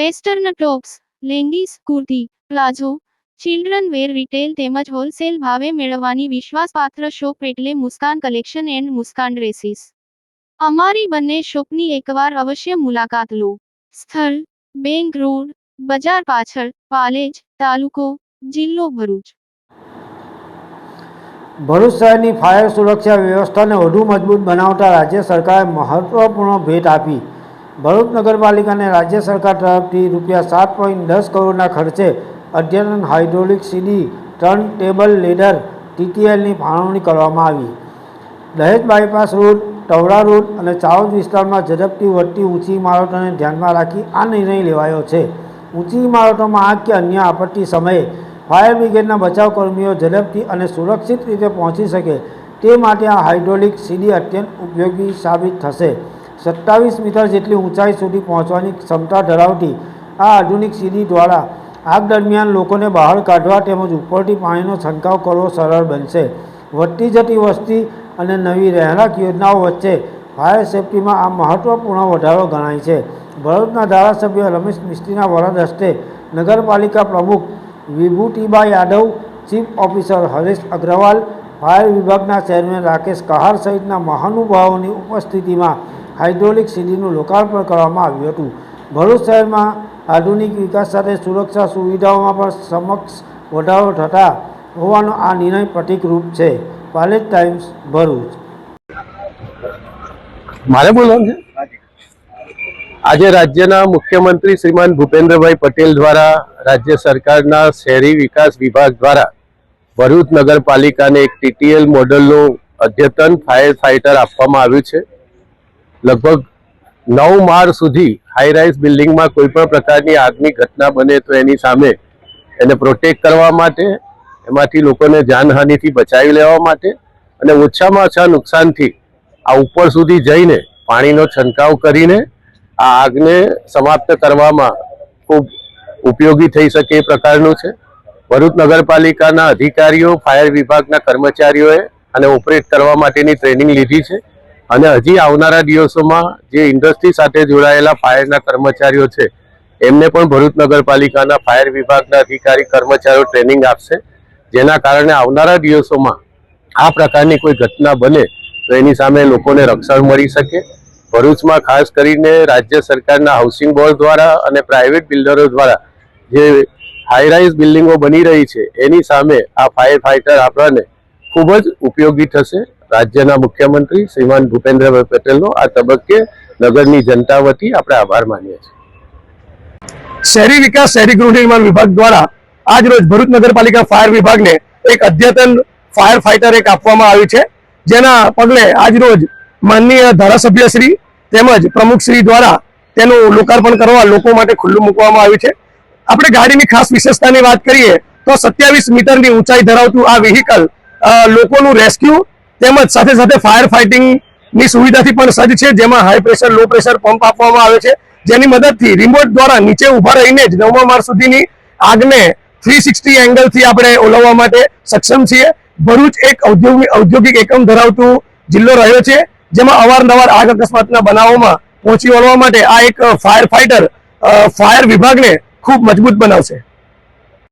Western tops, leggings, kurti, palazzo, children wear retail તેમજ wholesale ભાવે મેળવવાની વિશ્વાસપાત્ર શોપ એટલે Muskan collection and Muskan dresses. અમારી બંને શોપની એકવાર અવશ્ય મુલાકાત લો. સ્થળ, બેંક રોડ, બજાર પાછળ, પાલેજ, તાલુકો, જિલ્લો ભરૂચ. ભરૂચ શહેરની ફાયર સુરક્ષા વ્યવસ્થાને વધુ મજબૂત બનાવતા રાજ્ય સરકારે મહત્વપૂર્ણ ભેટ આપી. ભરૂચ નગરપાલિકાને રાજ્ય સરકાર તરફથી રૂપિયા સાત પોઈન્ટ દસ કરોડના ખર્ચે અદ્યતન હાઇડ્રોલિક સીડી ટર્ન ટેબલ લેડર ટીટીએલની ફાળવણી કરવામાં આવી. દહેજ બાયપાસ રોડ ટવડા રોડ અને ચાવજ વિસ્તારમાં ઝડપથી વધતી ઊંચી ઇમારતોને ધ્યાનમાં રાખી આ નિર્ણય લેવાયો છે. ઊંચી ઇમારતોમાં આગ કે અન્ય આપત્તિ સમયે ફાયર બ્રિગેડના બચાવ ઝડપથી અને સુરક્ષિત રીતે પહોંચી શકે તે માટે આ હાઇડ્રોલિક સીડી અત્યંત ઉપયોગી સાબિત થશે. સત્તાવીસ મીટર જેટલી ઊંચાઈ સુધી પહોંચવાની ક્ષમતા ધરાવતી આ આધુનિક સીડી દ્વારા આગ દરમિયાન લોકોને બહાર કાઢવા તેમજ ઉપરથી પાણીનો છંટકાવ કરવો સરળ બનશે. વધતી જતી વસ્તી અને નવી રહેણાંક યોજનાઓ વચ્ચે ફાયર સેફટીમાં આ મહત્વપૂર્ણ વધારો ગણાય છે. ભરૂચના ધારાસભ્ય રમેશ મિસ્ત્રીના વરદ હસ્તે નગરપાલિકા પ્રમુખ Vibhutiba Yadav, chief officer Haresh Agrawal, fire વિભાગના ચેરમેન રાકેશ કહાર સહિતના મહાનુભાવોની ઉપસ્થિતિમાં હાઇડ્રોલિક સીડીનું લોકાર્પણ કરવામાં આવ્યું હતું. ભરૂચ શહેરમાં આધુનિક વિકાસ સાથે સુરક્ષા સુવિધાઓમાં પણ સમક્ષ વધારો થતા હોવાનો આ નિર્ણય પ્રતિકરૂપ છે. પાલેજ ટાઈમ્સ ભરૂચ. મારે બોલવાનું છે? આજે રાજ્યના મુખ્યમંત્રી શ્રીમાન ભૂપેન્દ્રભાઈ પટેલ દ્વારા રાજ્ય સરકારના શહેરી વિકાસ વિભાગ દ્વારા ભરૂચ નગરપાલિકાને એક ટીટીએલ મોડલનું અદ્યતન ફાયર ફાઇટર આપવામાં આવ્યું છે. લગભગ નવ માળ સુધી હાઈ રાઇઝ બિલ્ડિંગમાં કોઈ પણ પ્રકારની આગની ઘટના બને તો એની સામે એને પ્રોટેક્ટ કરવા માટે, એમાંથી લોકોને જાનહાનિથી બચાવી લેવા માટે અને ઓછામાં ઓછા નુકસાનથી આ ઉપર સુધી જઈને પાણીનો છંટકાવ કરીને આ આગને સમાપ્ત કરવામાં ખૂબ ઉપયોગી થઈ શકે એ પ્રકારનું છે. ભરૂચ નગરપાલિકાના અધિકારીઓ, ફાયર વિભાગના કર્મચારીઓએ અને ઓપરેટ કરવા માટેની ટ્રેનિંગ લીધી છે. અને હજી આવનારા દિવસોમાં જે ઇન્ડસ્ટ્રી સાથે જોડાયેલા ફાયરના કર્મચારીઓ છે, એમને પણ ભરૂચ નગરપાલિકાના ફાયર વિભાગના અધિકારી કર્મચારીઓ ટ્રેનિંગ આપશે, જેના કારણે આવનારા દિવસોમાં આ પ્રકારની કોઈ ઘટના બને તો એની સામે લોકોને રક્ષણ મળી શકે. ભરૂચમાં ખાસ કરીને રાજ્ય સરકારના હાઉસિંગ બોર્ડ દ્વારા અને પ્રાઇવેટ બિલ્ડરો દ્વારા જે હાઈરાઇઝ બિલ્ડિંગો બની રહી છે, એની સામે આ ફાયર ફાઇટર આપણને ખૂબ જ ઉપયોગી થશે. રાજ્યના મુખ્યમંત્રી શ્રીમાન ભૂપેન્દ્રભાઈ પટેલનો આ તબક્કે નગરની જનતા વતી આપણે આભાર માનીએ છીએ. શહેરી વિકાસ શહેરી ગૃહ નિર્માણ વિભાગ દ્વારા આજ રોજ ભરૂચ નગરપાલિકા ફાયર વિભાગને એક અદ્યતન ફાયર ફાઇટર એક આપવામાં આવ્યું છે. જેના પગલે આજ માનનીય ધારાસભ્ય શ્રી તેમજ પ્રમુખ શ્રી દ્વારા તેનું લોકાર્પણ કરવા લોકો માટે ખુલ્લું મૂકવામાં આવ્યું છે. આપણે ગાડીની ખાસ વિશેષતાની વાત કરીએ તો સત્યાવીસ મીટરની ઊંચાઈ ધરાવતું આ વ્હીકલ લોકોનું રેસ્ક્યુ તેમજ સાથે સાથે ફાયર ફાઇટિંગની સુવિધાથી પણ સજ્જ છે, જેમાં high pressure low pressure pump આપવામાં આવે છે. જેની મદદથી રિમોટ દ્વારા નીચે ઊભા રહીને જ નવમા માળ સુધીની આગને થ્રી સિક્સટી એંગલથી આપણે ઓલવવા માટે સક્ષમ છીએ. ભરૂચ એક ઔદ્યોગિક ઔદ્યોગિક એકમ ધરાવતું જિલ્લો રહ્યો છે, જેમાં અવારનવાર આગ અકસ્માતના બનાવોમાં પહોંચી વળવા માટે આ એક ફાયર ફાઇટર ફાયર વિભાગને ખૂબ મજબૂત બનાવશે.